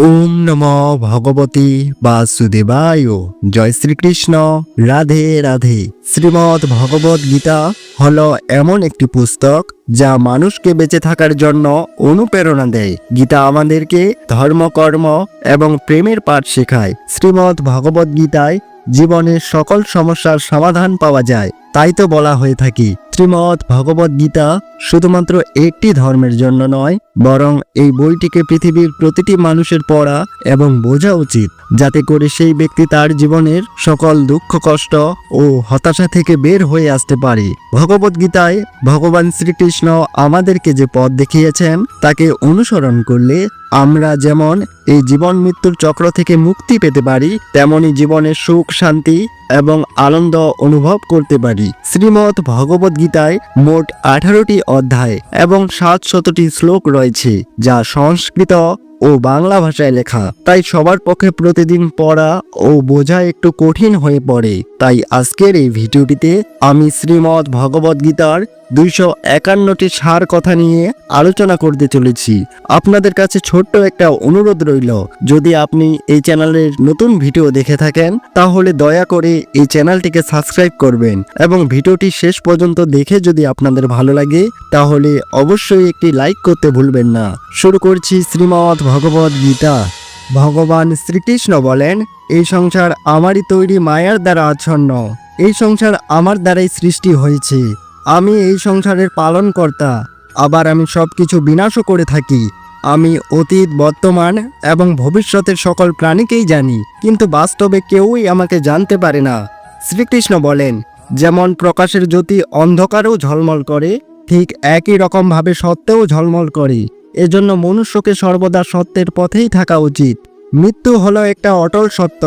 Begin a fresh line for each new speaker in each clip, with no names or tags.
ওম নম ভগবতী বাসুদেবায়। জয় শ্রীকৃষ্ণ। রাধে রাধে। শ্রীমৎ ভগবত গীতা হলো এমন একটি পুস্তক যা মানুষকে বেঁচে থাকার জন্য অনুপ্রেরণা দেয়। গীতা আমাদেরকে ধর্মকর্ম এবং প্রেমের পাঠ শেখায়। শ্রীমৎ ভগবত গীতায় জীবনের সকল সমস্যার সমাধান পাওয়া যায়। তাই তো বলা হয়ে থাকি, শ্রীমৎ ভগবত গীতা শুধুমাত্র একটি ধর্মের জন্য নয়, বরং এই বইটিকে পৃথিবীর প্রতিটি মানুষের পড়া এবং বোঝা উচিত, যাতে করে সেই ব্যক্তি তার জীবনের সকল দুঃখ, কষ্ট ও হতাশা থেকে বের হয়ে আসতে পারে। ভগবত গীতায় ভগবান শ্রীকৃষ্ণ আমাদেরকে যে পথ দেখিয়েছেন, তাকে অনুসরণ করলে আমরা যেমন এই জীবন মৃত্যুর চক্র থেকে মুক্তি পেতে পারি, তেমনি জীবনের সুখ, শান্তি এবং আনন্দ অনুভব করতে পারি। শ্রীমৎ ভগবত গীতায় মোট আঠারোটি অধ্যায় এবং সাত শতটি শ্লোক রয়েছে, যা সংস্কৃত ও বাংলা ভাষায় লেখা। তাই সবার পক্ষে প্রতিদিন পড়া ও বোঝা একটু কঠিন হয়ে পড়ে। তাই আজকের এই ভিডিওটিতে আমি শ্রীমৎ ভগবত গীতার দুইশো একান্নটি সার কথা নিয়ে আলোচনা করতে চলেছি। আপনাদের কাছে ছোট্ট একটা অনুরোধ রইল, যদি আপনি এই চ্যানেলের নতুন ভিডিও দেখে থাকেন, তাহলে দয়া করে এই চ্যানেলটিকে সাবস্ক্রাইব করবেন এবং ভিডিওটি শেষ পর্যন্ত দেখে যদি আপনাদের ভালো লাগে, তাহলে অবশ্যই একটি লাইক করতে ভুলবেন না। শুরু করছি শ্রীমৎ ভগবত গীতা। ভগবান শ্রীকৃষ্ণ বলেন, এই সংসার আমারই তৈরি মায়ার দ্বারা আচ্ছন্ন। এই সংসার আমার দ্বারাই সৃষ্টি হয়েছে। আমি এই সংসারের পালনকর্তা। আবার আমি সব কিছু বিনাশও করে থাকি। আমি অতীত, বর্তমান এবং ভবিষ্যতের সকল প্রাণীকেই জানি, কিন্তু বাস্তবে কেউই আমাকে জানতে পারে না। শ্রীকৃষ্ণ বলেন, যেমন প্রকাশের জ্যোতি অন্ধকারেও ঝলমল করে, ঠিক একই রকমভাবে সত্যেও ঝলমল করে। এজন্য মনুষ্যকে সর্বদা সত্যের পথেই থাকা উচিত। মৃত্যু হলো একটা অটল সত্য,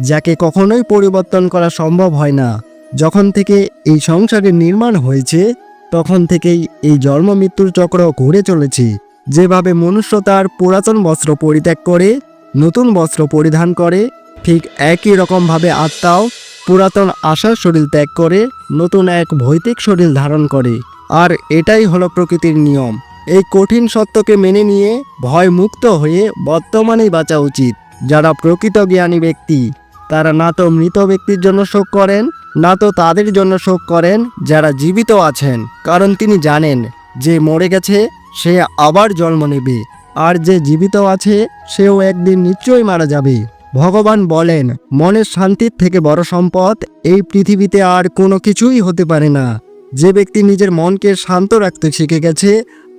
যাকে কখনোই পরিবর্তন করা সম্ভব হয় না। যখন থেকে এই সংসারের নির্মাণ হয়েছে, তখন থেকেই এই জন্ম মৃত্যুর চক্র ঘুরে চলেছে। যেভাবে মনুষ্য তার পুরাতন বস্ত্র পরিত্যাগ করে, নতুন বস্ত্র পরিধান করে, ঠিক একই রকমভাবে আত্মাও পুরাতন আশার শরীর ত্যাগ করে, নতুন এক ভৌতিক শরীর ধারণ করে। আর এটাই হলো প্রকৃতির নিয়ম। এই কঠিন সত্যকে মেনে নিয়ে ভয় মুক্ত হয়ে বর্তমানেই বাঁচা উচিত, যারা প্রকৃত জ্ঞানী ব্যক্তি। তারা না তো মৃত ব্যক্তির জন্য শোক করেন, না তো তাদের জন্য শোক করেন যারা জীবিত আছেন। কারণ তিনি জানেন, যে মরে গেছে, সে আবার জন্ম নেবে। আর যে জীবিত আছে, সেও একদিন নিশ্চয়ই মারা যাবে। ভগবান বলেন মনের শান্তির থেকে বড় সম্পদ এই পৃথিবীতে আর কোনো কিছুই হতে পারে না। যে ব্যক্তি নিজের মনকে শান্ত রাখতে শিখে গেছে,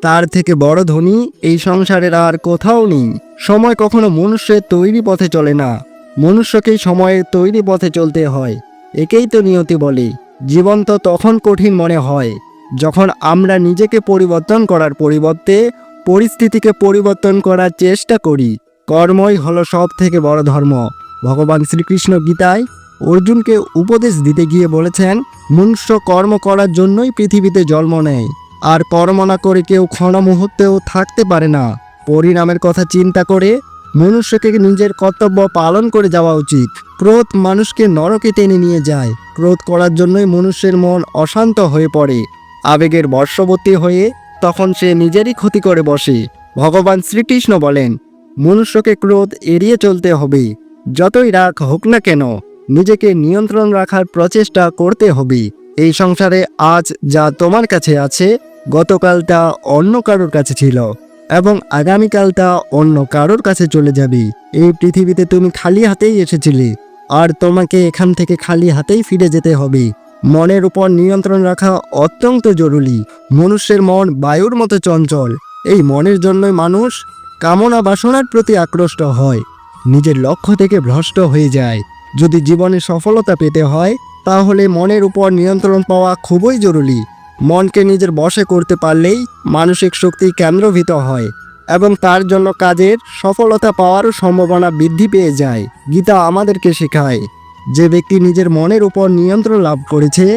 তার থেকে বড় ধনী এই সংসারের আর কোথাও নেই। সময় কখনো মনুষ্যের তৈরি পথে চলে না। মনুষ্যকেই সময়ের তৈরি পথে চলতে হয়। একেই তো নিয়তি বলে। জীবন তো তখন কঠিন মনে হয়, যখন আমরা নিজেকে পরিবর্তন করার পরিবর্তে পরিস্থিতিকে পরিবর্তন করার চেষ্টা করি। কর্মই হলো সব থেকে বড় ধর্ম। ভগবান শ্রীকৃষ্ণ গীতায় অর্জুনকে উপদেশ দিতে গিয়ে বলেছেন, মনুষ্য কর্ম করার জন্যই পৃথিবীতে জন্ম নেয়, আর কর্ম না করে কেউ ক্ষণ মুহূর্তেও থাকতে পারে না। পরিণামের কথা চিন্তা করে মনুষ্যকে নিজের কর্তব্য পালন করে যাওয়া উচিত। ক্রোধ মানুষকে নরকে টেনে নিয়ে যায়। ক্রোধ করার জন্যই মনুষ্যের মন অশান্ত হয়ে পড়ে। আবেগের বর্ষবর্তী হয়ে তখন সে নিজেরই ক্ষতি করে বসে। ভগবান শ্রীকৃষ্ণ বলেন, মনুষ্যকে ক্রোধ এড়িয়ে চলতে হবে। যতই রাগ হোক না কেন, নিজেকে নিয়ন্ত্রণ রাখার প্রচেষ্টা করতে হবে। এই সংসারে আজ যা তোমার কাছে আছে গতকালটা অন্য কারোর কাছে ছিল। এবং আগামীকালটা অন্য কারোর কাছে চলে যাবে। এই পৃথিবীতে তুমি খালি হাতেই এসেছিলে। আর তোমাকে এখান থেকে খালি হাতেই ফিরে যেতে হবে। মনের উপর নিয়ন্ত্রণ রাখা অত্যন্ত জরুরি। মনুষ্যের মন বায়ুর মতো চঞ্চল। এই মনের জন্যই মানুষ কামনা বাসনার প্রতি আকৃষ্ট হয়। নিজের লক্ষ্য থেকে ভ্রষ্ট হয়ে যায়। যদি জীবনে সফলতা পেতে হয়, তাহলে মনের উপর নিয়ন্ত্রণ পাওয়া খুবই জরুরি। মনকে নিজের বশে করতে পারলেই মানসিক শক্তি কেন্দ্রভূত হয় এবং তার জন্য কাজের সফলতা পাওয়ারও সম্ভাবনা বৃদ্ধি পেয়ে যায়। গীতা আমাদেরকে শেখায়, যে ব্যক্তি নিজের মনের উপর নিয়ন্ত্রণ লাভ করেছে,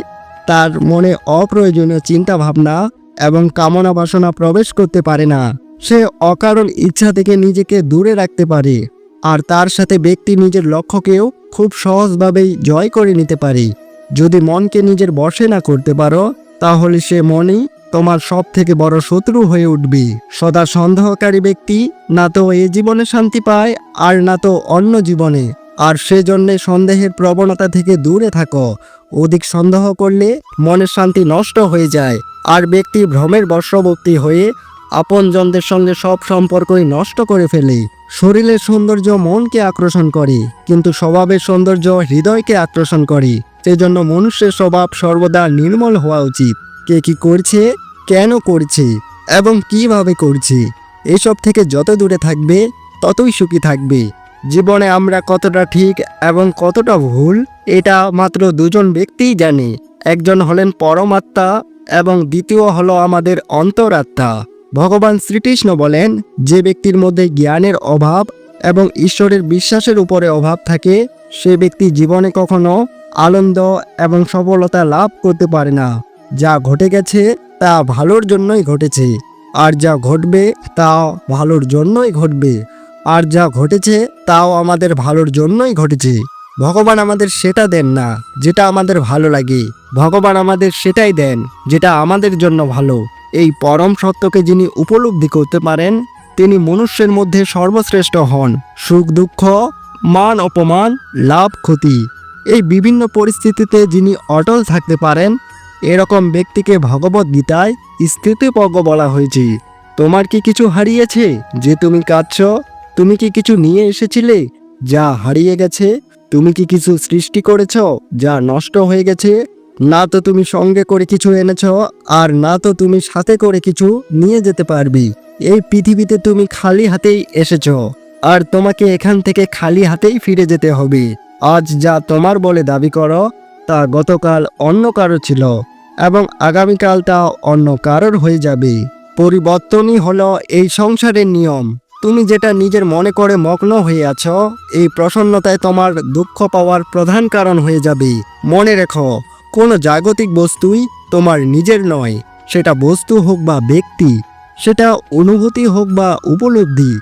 তার মনে অপ্রয়োজনীয় চিন্তা ভাবনা এবং কামনা বাসনা প্রবেশ করতে পারে না। সে অকারণ ইচ্ছা থেকে নিজেকে দূরে রাখতে পারে, আর তার সাথে ব্যক্তি নিজের লক্ষ্যকেও খুব সহজভাবেই জয় করে নিতে পারে। যদি মনকে নিজের বশে না করতে পারো তাহলে সে মনই তোমার সব থেকে বড় শত্রু হয়ে উঠবে। সদা সন্দেহকারী ব্যক্তি, না তো এ জীবনে শান্তি পায়, আর না তো অন্য জীবনে। আর সেজন্যে সন্দেহের প্রবণতা থেকে দূরে থাকো। অধিক সন্দেহ করলে মনের শান্তি নষ্ট হয়ে যায়। আর ব্যক্তি ভ্রমের বর্ষবর্তী হয়ে আপনজনদের সঙ্গে সব সম্পর্কই নষ্ট করে ফেলে। শরীরের সৌন্দর্য মনকে আকর্ষণ করে, কিন্তু স্বভাবের সৌন্দর্য হৃদয়কে আকর্ষণ করে। সেজন্য মনুষ্যের স্বভাব সর্বদা নির্মল হওয়া উচিত। কে কি করছে? কেন করছে? এবং কীভাবে করছে? এসব থেকে যত দূরে থাকবে, ততই সুখী থাকবে। জীবনে আমরা কতটা ঠিক এবং কতটা ভুল, এটা মাত্র দুজন ব্যক্তিই জানে। একজন হলেন পরমাত্মা এবং দ্বিতীয় হলো আমাদের অন্তরাত্মা। ভগবান শ্রীকৃষ্ণ বলেন, যে ব্যক্তির মধ্যে জ্ঞানের অভাব এবং ঈশ্বরের বিশ্বাসের উপরে অভাব থাকে, সে ব্যক্তি জীবনে কখনো আনন্দ এবং সফলতা লাভ করতে পারে না। যা ঘটে গেছে তা ভালোর জন্যই ঘটেছে। আর যা ঘটবে তা ভালোর জন্যই ঘটবে। আর যা ঘটেছে তাও আমাদের ভালোর জন্যই ঘটেছে। ভগবান আমাদের সেটা দেন না, যেটা আমাদের ভালো লাগে। ভগবান আমাদের সেটাই দেন, যেটা আমাদের জন্য ভালো। এই পরম সত্যকে যিনি উপলব্ধি করতে পারেন, তিনি মনুষ্যের মধ্যে সর্বশ্রেষ্ঠ হন। সুখ দুঃখ, মান অপমান, লাভ ক্ষতি। এই বিভিন্ন পরিস্থিতিতে যিনি অটল থাকতে পারেন, এরকম ব্যক্তিকে ভগবত গীতায় স্থিতিপজ্ঞ বলা হয়েছে। তোমার কি কিছু হারিয়েছে যে তুমি কাঁদছ? তুমি কি কিছু নিয়ে এসেছিলে যা হারিয়ে গেছে? তুমি কি কিছু সৃষ্টি করেছ যা নষ্ট হয়ে গেছে? না তো তুমি সঙ্গে করে কিছু এনেছ, আর না তো তুমি সাথে করে কিছু নিয়ে যেতে পারবে। এই পৃথিবীতে তুমি খালি হাতেই এসেছ, আর তোমাকে এখান থেকে খালি হাতেই ফিরে যেতে হবে। আজ যা তোমার বলে দাবি করো, তা গতকাল অন্য কারও ছিল এবং আগামীকাল তা অন্য কারোর হয়ে যাবে। পরিবর্তনই হলো এই সংসারের নিয়ম। তুমি যেটা নিজের মনে করে মগ্ন হয়ে আছো, এই প্রসন্নতায় তোমার দুঃখ পাওয়ার প্রধান কারণ হয়ে যাবে। মনে রেখো, কোনো জাগতিক বস্তুই তোমার নিজের নয়, সেটা বস্তু হোক বা ব্যক্তি, সেটা অনুভূতি হোক বা উপলব্ধি,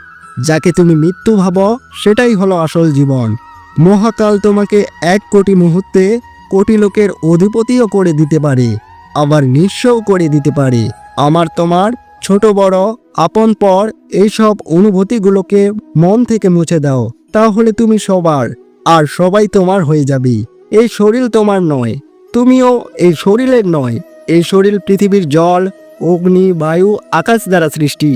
যাকে তুমি মৃত্যু ভাবো, সেটাই হলো আসল জীবন। মহাকাল তোমাকে এক কোটি মুহূর্তে কোটি লোকের অধিপতিও করে দিতে পারে, আবার নিঃস্বও করে দিতে পারে। আমার তোমার ছোট বড়, আপন পর এইসব অনুভূতিগুলোকে মন থেকে মুছে দাও, তাহলে তুমি সবার, আর সবাই তোমার হয়ে যাবে। এই শরীর তোমার নয়, তুমিও এই শরীরের নয়। এই শরীর পৃথিবীর জল, অগ্নি, বায়ু, আকাশ দ্বারা সৃষ্টি,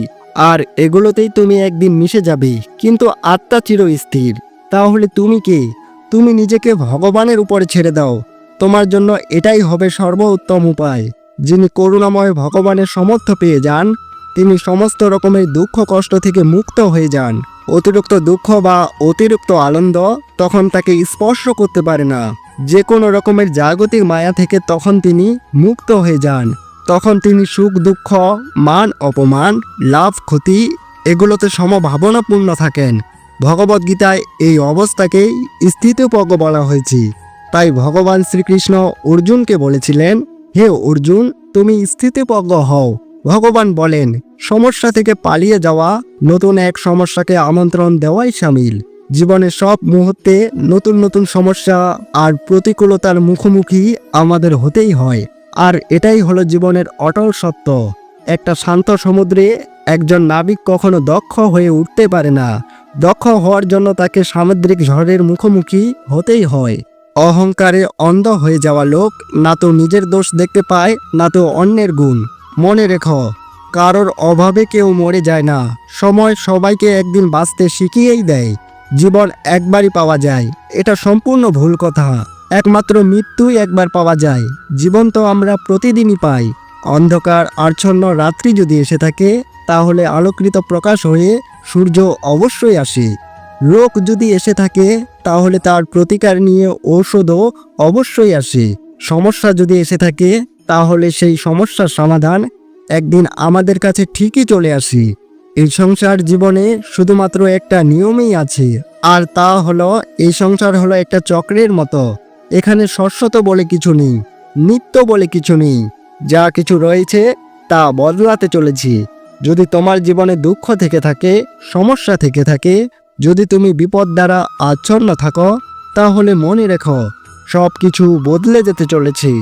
আর এগুলোতেই তুমি একদিন মিশে যাবে, কিন্তু আত্মা চিরস্থির। তাহলে তুমি কে? তুমি নিজেকে ভগবানের উপরে ছেড়ে দাও। তোমার জন্য এটাই হবে সর্বোত্তম উপায়। যিনি করুণাময় ভগবানের সমর্থ পেয়ে যান, তিনি সমস্ত রকমের দুঃখ কষ্ট থেকে মুক্ত হয়ে যান। অতিরিক্ত দুঃখ বা অতিরিক্ত আনন্দ তখন তাকে স্পর্শ করতে পারে না। যে কোনো রকমের জাগতিক মায়া থেকে তখন তিনি মুক্ত হয়ে যান। তখন তিনি সুখ, দুঃখ, মান, অপমান, লাভ, ক্ষতি এগুলোতে সমভাবনাপূর্ণ থাকেন। ভগবদ্গীতায় এই অবস্থাকেই স্থিতপজ্ঞ বলা হয়েছে। তাই ভগবান শ্রীকৃষ্ণ অর্জুনকে বলেছিলেন, হে অর্জুন, তুমি স্থিতিপজ্ঞ হও। ভগবান বলেন, সমস্যা থেকে পালিয়ে যাওয়া নতুন এক সমস্যাকে আমন্ত্রণ দেওয়াই সামিল। জীবনের সব মুহূর্তে নতুন নতুন সমস্যা আর প্রতিকূলতার মুখোমুখি আমাদের হতেই হয়। আর এটাই হলো জীবনের অটল সত্য। একটা শান্ত সমুদ্রে একজন নাবিক কখনো দক্ষ হয়ে উঠতে পারে না। দক্ষ হওয়ার জন্য তাকে সামুদ্রিক ঝড়ের মুখোমুখি হতেই হয়। অহংকারে অন্ধ হয়ে যাওয়া লোক না তো নিজের দোষ দেখতে পায়, না তো অন্যের গুণ। মনে রেখো, কারোর অভাবে কেউ মরে যায় না। সময় সবাইকে একদিন বাঁচতে শিখিয়েই দেয়। জীবন একবারই পাওয়া যায়। এটা সম্পূর্ণ ভুল কথা। একমাত্র মৃত্যুই একবার পাওয়া যায়। জীবন তো আমরা প্রতিদিনই পাই। অন্ধকার, আচ্ছন্ন রাত্রি যদি এসে থাকে, তাহলে আলোকৃত প্রকাশ হয়ে সূর্য অবশ্যই আসে। রোগ যদি এসে থাকে, তাহলে তার প্রতিকার নিয়ে ঔষধও অবশ্যই আসে। সমস্যা যদি এসে থাকে, তাহলে সেই সমস্যার সমাধান একদিন আমাদের কাছে ঠিকই চলে আসে। এই সংসার জীবনে শুধুমাত্র একটা নিয়মেই আছে, আর তা হলো, এই সংসার হলো একটা চক্রের মতো। এখানে শস্যত বলে কিছু নেই, নিত্য বলে কিছু নেই। যা কিছু রয়েছে, তা বদলাতে চলেছি। যদি তোমার জীবনে দুঃখ থেকে থাকে, সমস্যা থেকে থাকে, যদি তুমি বিপদ দ্বারা আচ্ছন্ন থাকো, তাহলে মনে রেখো সব কিছু বদলে যেতে চলেছে।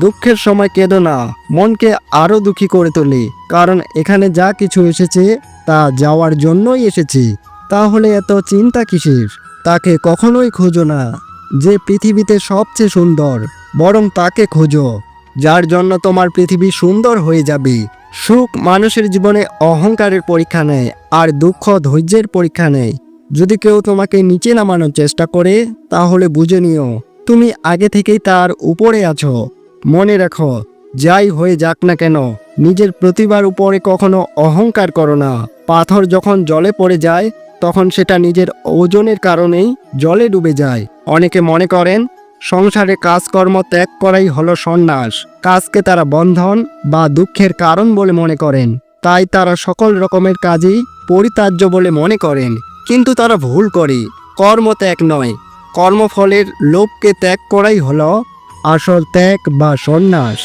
দুঃখের সময় কেঁদো না, মনকে আরও দুঃখী করে তোলে, কারণ এখানে যা কিছু এসেছে, তা যাওয়ার জন্যই এসেছে। তাহলে এত চিন্তা কিসের? তাকে কখনোই খোঁজো না। যে পৃথিবীতে সবচেয়ে সুন্দর, বরং তাকে খোঁজো। যার জন্য তোমার পৃথিবী সুন্দর হয়ে যাবে। সুখ মানুষের জীবনে অহংকারের পরীক্ষা নেয় আর দুঃখ ধৈর্যের পরীক্ষা নেয়। যদি কেউ তোমাকে নিচে নামানোর চেষ্টা করে, তাহলে বুঝে নিও, তুমি আগে থেকেই তার উপরে আছো। মনে রাখো, যাই হয়ে যাক না কেন, নিজের প্রতিভার উপরে কখনো অহংকার করো না। পাথর যখন জলে পড়ে যায়, তখন সেটা নিজের ওজনের কারণেই জলে ডুবে যায়। অনেকে মনে করেন সংসারে কাজকর্ম ত্যাগ করাই হলো সন্ন্যাস। কাজকে তারা বন্ধন বা দুঃখের কারণ বলে মনে করেন। তাই তারা সকল রকমের কাজই পরিত্যাজ্য বলে মনে করেন। কিন্তু তারা ভুল করে। কর্ম ত্যাগ নয়। কর্মফলের লোভকে ত্যাগ করাই হলো আসল ত্যাগ বা সন্ন্যাস।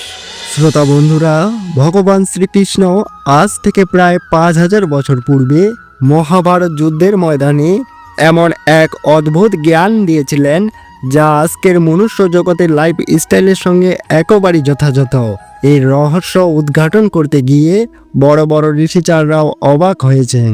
শ্রোতা বন্ধুরা, ভগবান শ্রীকৃষ্ণ আজ থেকে প্রায় পাঁচ হাজার বছর পূর্বে মহাভারত যুদ্ধের ময়দানে এমন এক অদ্ভুত জ্ঞান দিয়েছিলেন যা আজকের মনুষ্য জগতের লাইফ স্টাইলের সঙ্গে একেবারেই যথাযথ। এই রহস্য উদ্ঘাটন করতে গিয়ে বড় বড় ঋষিচাররাও অবাক হয়েছেন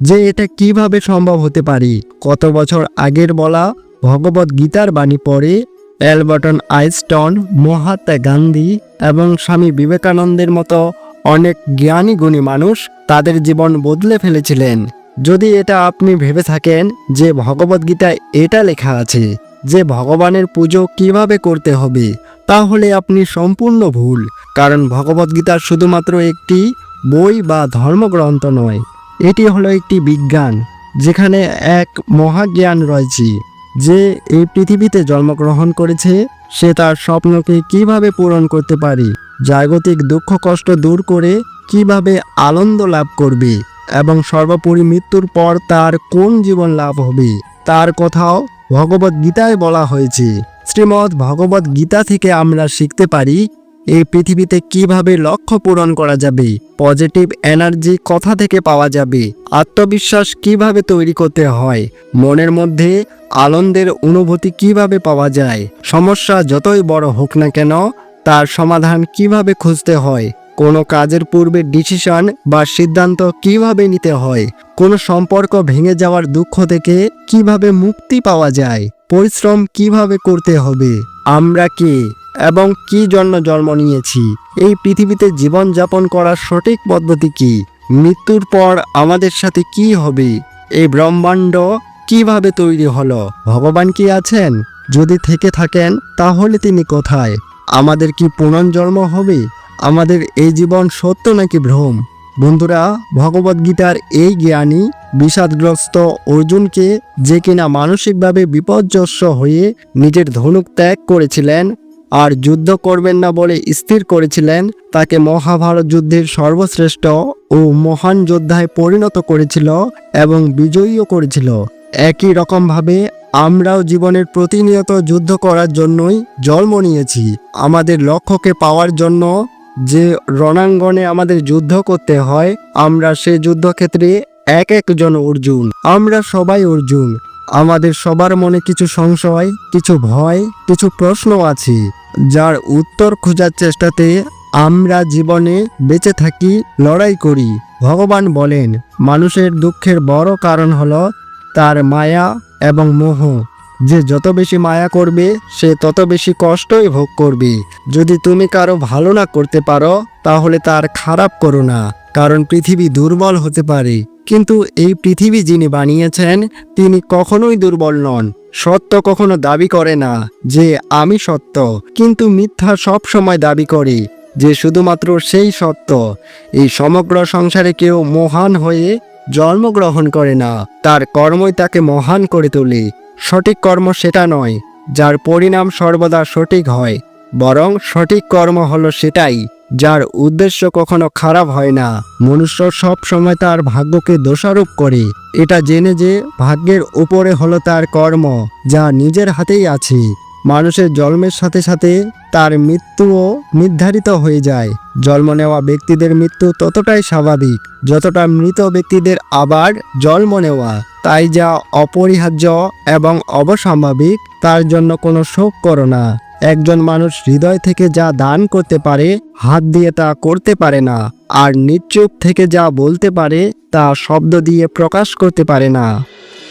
যে এটা কীভাবে সম্ভব হতে পারে। কত বছর আগের বলা ভগবত গীতার বাণী পড়ে অ্যালবার্টন আইস্টন মহাত্মা গান্ধী এবং স্বামী বিবেকানন্দের মতো অনেক জ্ঞানী গুণী মানুষ তাদের জীবন বদলে ফেলেছিলেন। যদি এটা আপনি ভেবে থাকেন যে ভগবদ্গীতায় এটা লেখা আছে যে ভগবানের পুজো কীভাবে করতে হবে, তাহলে আপনি সম্পূর্ণ ভুল। কারণ ভগবদ্গীতা শুধুমাত্র একটি বই বা ধর্মগ্রন্থ নয়, এটি হলো একটি বিজ্ঞান, যেখানে এক মহাজ্ঞান রয়েছে যে এই পৃথিবীতে জন্মগ্রহণ করেছে, সে তার স্বপ্নকে কীভাবে পূরণ করতে পারে, জাগতিক দুঃখ কষ্ট দূর করে কীভাবে আনন্দ লাভ করবে, এবং সর্বোপরি মৃত্যুর পর তার কোন জীবন লাভ হবে, তার কথাও ভগবত গীতায় বলা হয়েছে শ্রীমৎ ভগবত গীতা থেকে আমরা শিখতে পারি এই পৃথিবীতে কীভাবে লক্ষ্য পূরণ করা যাবে পজিটিভ এনার্জি কথা থেকে পাওয়া যাবে, আত্মবিশ্বাস কীভাবে তৈরি করতে হয়, মনের মধ্যে আনন্দের অনুভূতি কীভাবে পাওয়া যায়, সমস্যা যতই বড় হোক না কেন, তার সমাধান কীভাবে খুঁজতে হয় কোনো কাজের পূর্বে ডিসিশন বা সিদ্ধান্ত কীভাবে নিতে হয়, কোনো সম্পর্ক ভেঙে যাওয়ার দুঃখ থেকে কীভাবে মুক্তি পাওয়া যায়, পরিশ্রম কীভাবে করতে হবে, আমরা কে, এবং কি জন্য জন্ম নিয়েছি, এই পৃথিবীতে জীবন যাপন করার সঠিক পদ্ধতি কি, মৃত্যুর পর আমাদের সাথে কি হবে, এই ব্রহ্মাণ্ড কীভাবে তৈরি হলো, ভগবান কি আছেন? যদি থেকে থাকেন, তাহলে তিনি কোথায়? আমাদের কি পুনর্জন্ম হবে? আমাদের এই জীবন সত্য নাকি ভ্রম? বন্ধুরা ভগবদ্গীতার এই জ্ঞানী বিষাদগ্রস্ত অর্জুনকে যে কিনা মানসিকভাবে বিপর্যস্ত হয়ে নিজের ধনুক ত্যাগ করেছিলেন আর যুদ্ধ করবেন না বলে স্থির করেছিলেন, তাকে মহাভারত যুদ্ধের সর্বশ্রেষ্ঠ ও মহান যোদ্ধায় পরিণত করেছিল এবং বিজয়ীও করেছিল। একই রকমভাবে আমরাও জীবনের প্রতিনিয়ত যুদ্ধ করার জন্যই জন্ম নিয়েছি। আমাদের লক্ষ্যকে পাওয়ার জন্য যে রণাঙ্গনে আমাদের যুদ্ধ করতে হয়, আমরা সে যুদ্ধক্ষেত্রে এক একজন অর্জুন। আমরা সবাই অর্জুন। আমাদের সবার মনে কিছু সংশয়, কিছু ভয়, কিছু প্রশ্ন আছে, যার উত্তর খোঁজার চেষ্টাতে আমরা জীবনে বেঁচে থাকি, লড়াই করি। ভগবান বলেন, মানুষের দুঃখের বড় কারণ হলো তার মায়া এবং মোহ। যে যত বেশি মায়া করবে, সে তত বেশি কষ্টই ভোগ করবে। যদি তুমি কারও ভালো না করতে পারো, তাহলে তার খারাপ করো না, কারণ পৃথিবী দুর্বল হতে পারে। কিন্তু এই পৃথিবী যিনি বানিয়েছেন, তিনি কখনোই দুর্বল নন। সত্য কখনো দাবি করে না যে, আমি সত্য। কিন্তু মিথ্যা সব সময় দাবি করে যে, শুধুমাত্র সেই সত্য। এই সমগ্র সংসারে কেউ মহান হয়ে জন্মগ্রহণ করে না, তার কর্মই তাকে মহান করে তোলে। সঠিক কর্ম সেটা নয়, যার পরিণাম সর্বদা সঠিক হয়, বরং সঠিক কর্ম হলো সেটাই, যার উদ্দেশ্য কখনো খারাপ হয় না। মনুষ্য সব সময় তার ভাগ্যকে দোষারোপ করে, এটা জেনে যে ভাগ্যের উপরে হলো তার কর্ম, যা নিজের হাতেই আছে। মানুষের জন্মের সাথে সাথে তার মৃত্যুও নির্ধারিত হয়ে যায়। জন্ম নেওয়া ব্যক্তিদের মৃত্যু ততটাই স্বাভাবিক, যতটা মৃত ব্যক্তিদের আবার জন্ম নেওয়া। তাই যা অপরিহার্য এবং অবস্বাভাবিক, তার জন্য কোনো শোক করো না। একজন মানুষ হৃদয় থেকে যা দান করতে পারে, হাত দিয়ে তা করতে পারে না, আর নিশ্চুপ থেকে যা বলতে পারে, তা শব্দ দিয়ে প্রকাশ করতে পারে না।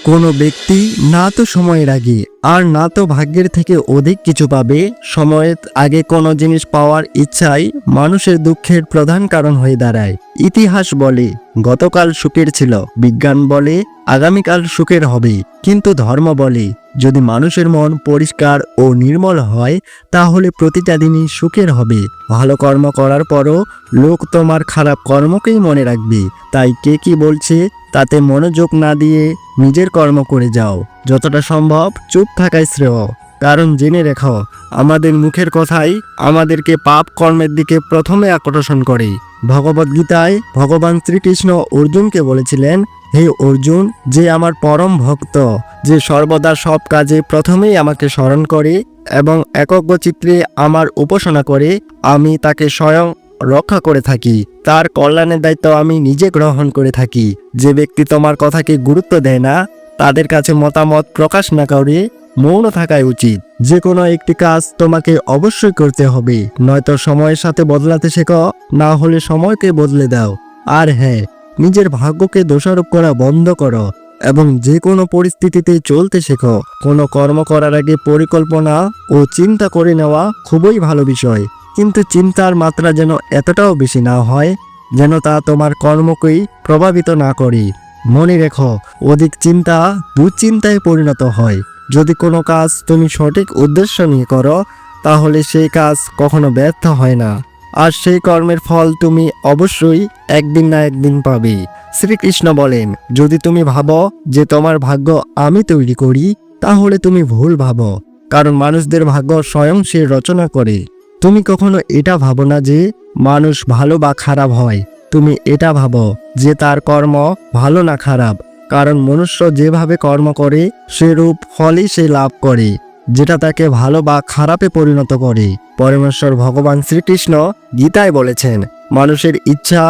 কোনো ব্যক্তি না তো সময়ের আগে আর না তো ভাগ্যের থেকে অধিক কিছু পাবে, সময়ের আগে কোনো জিনিস পাওয়ার ইচ্ছাই মানুষের দুঃখের প্রধান কারণ হয়ে দাঁড়ায়। ইতিহাস বলে, গতকাল সুখের ছিল, বিজ্ঞান বলে, আগামীকাল সুখের হবে। কিন্তু ধর্ম বলে, যদি মানুষের মন পরিষ্কার ও নির্মল হয়, তাহলে প্রতিটা দিনই সুখের হবে। ভালো কর্ম করার পরও লোক তোমার খারাপ কর্মকেই মনে রাখবে। তাই কে কি বলছে তাতে মনোযোগ না দিয়ে নিজের কর্ম করে যাও। যতটা সম্ভব চুপ থাকাই শ্রেয়। কারণ জেনে রেখো, আমাদের মুখের কথাই আমাদেরকে পাপ কর্মের দিকে প্রথমে আকর্ষণ করে। ভগবদ্গীতায় ভগবান শ্রীকৃষ্ণ অর্জুনকে বলেছিলেন, হে অর্জুন, যে আমার পরম ভক্ত, যে সর্বদা সব কাজে প্রথমেই আমাকে স্মরণ করে এবং একজ্ঞ চিত্রে আমার উপাসনা করে, আমি তাকে স্বয়ং রক্ষা করে থাকি। তার কল্যাণের দায়িত্ব আমি নিজে গ্রহণ করে থাকি। যে ব্যক্তি তোমার কথাকে গুরুত্ব দেয় না, তাদের কাছে মতামত প্রকাশ না করে মৌন থাকাই উচিত। যে কোনো একটি কাজ তোমাকে অবশ্যই করতে হবে, নয়তো সময়ের সাথে বদলাতে শেখো, না হলে সময়কে বদলে দাও। আর হ্যাঁ নিজের ভাগ্যকে দোষারোপ করা বন্ধ করো এবং যে কোনো পরিস্থিতিতে চলতে শেখো। কোনো কর্ম করার আগে পরিকল্পনা ও চিন্তা করে নেওয়া খুবই ভালো বিষয়। কিন্তু চিন্তার মাত্রা যেন এতটাও বেশি না হয়, যেন তা তোমার কর্মকেই প্রভাবিত না করে। মনে রেখো, অধিক চিন্তা দুশ্চিন্তায় পরিণত হয়। যদি কোনো কাজ তুমি সঠিক উদ্দেশ্য নিয়ে করো, তাহলে সেই কাজ কখনো ব্যর্থ হয় না। আর সেই কর্মের ফল তুমি অবশ্যই একদিন না একদিন পাবে। শ্রীকৃষ্ণ বলেন, যদি তুমি ভাবো যে তোমার ভাগ্য আমি তৈরি করি, তাহলে তুমি ভুল ভাবো, কারণ মানুষদের ভাগ্য স্বয়ং সে রচনা করে। তুমি কখনো এটা ভাবো না যে মানুষ ভালো বা খারাপ হয়। তুমি এটা ভাবো যে তার কর্ম ভালো না খারাপ। কারণ মনুষ্য যেভাবে কর্ম করে সেরূপ ফলই সে লাভ করে, যেটা তাকে ভালো বা খারাপে পরিণত করে। পরমেশ্বর ভগবান শ্রীকৃষ্ণ গীতায় বলেছেন, মানুষের ইচ্ছা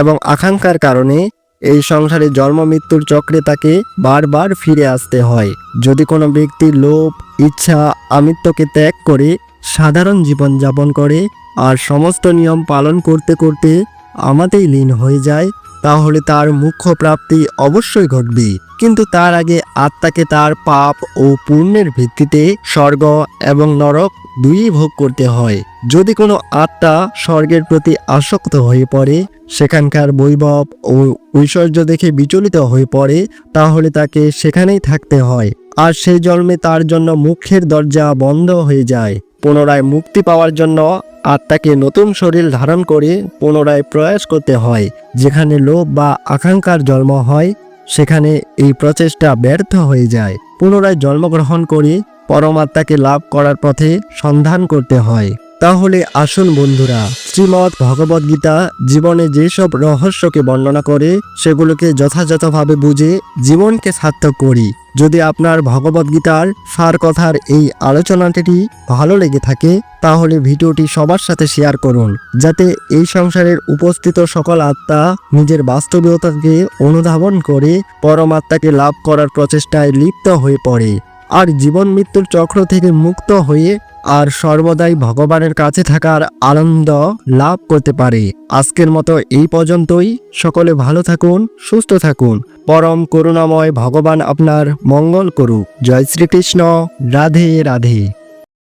এবং আকাঙ্ক্ষার কারণে এই সংসারে জন্ম, মৃত্যুর চক্রে তাকে বারবার ফিরে আসতে হয়। যদি কোনো ব্যক্তি লোভ, ইচ্ছা, আমিত্বকে ত্যাগ করে সাধারণ জীবন যাপন করে আর সমস্ত নিয়ম পালন করতে করতে আমাতেই লীন হয়ে যায়, তাহলে তার মুখ্য প্রাপ্তি অবশ্যই ঘটবে। কিন্তু তার আগে আত্মাকে তার পাপ ও পুণ্যের ভিত্তিতে স্বর্গ এবং নরক দুই ভোগ করতে হয়। যদি কোনো আত্মা স্বর্গের প্রতি আসক্ত হয়ে পড়ে, সেখানকার বৈভব ও ঐশ্বর্য দেখে বিচলিত হয়ে পড়ে, তাহলে তাকে সেখানেই থাকতে হয়। আর সেই জন্মে তার জন্য মুখের দরজা বন্ধ হয়ে যায়। পুনরায় মুক্তি পাওয়ার জন্য আত্মাকে নতুন শরীর ধারণ করে পুনরায় প্রয়াস করতে হয়। যেখানে লোভ বা আকাঙ্ক্ষার জন্ম হয়, সেখানে এই প্রচেষ্টা ব্যর্থ হয়ে যায়। পুনরায় জন্মগ্রহণ করে পরমাত্মাকে লাভ করার পথে সন্ধান করতে হয়। তাহলে আসুন বন্ধুরা, শ্রীমৎ ভগবদ্গীতা জীবনে যেসব রহস্যকে বর্ণনা করে, সেগুলোকে যথাযথভাবে বুঝে জীবনকে সার্থক করি। যদি আপনার ভগবদ্গীতার সার কথার এই আলোচনাটি ভালো লেগে থাকে, তাহলে ভিডিওটি সবার সাথে শেয়ার করুন, যাতে এই সংসারের উপস্থিত সকল আত্মা নিজের বাস্তবতাকে অনুধাবন করে পরমাত্মাকে লাভ করার প্রচেষ্টায় লিপ্ত হয়ে পড়ে, আর জীবন মৃত্যুর চক্র থেকে মুক্ত হয়ে আর সর্বদাই ভগবানের কাছে থাকার আনন্দ লাভ করতে পারে। আজকের মতো এই পর্যন্তই। সকলে ভালো থাকুন, সুস্থ থাকুন। পরম করুণাময় ভগবান আপনার মঙ্গল করুক। জয় শ্রীকৃষ্ণ। রাধে রাধে।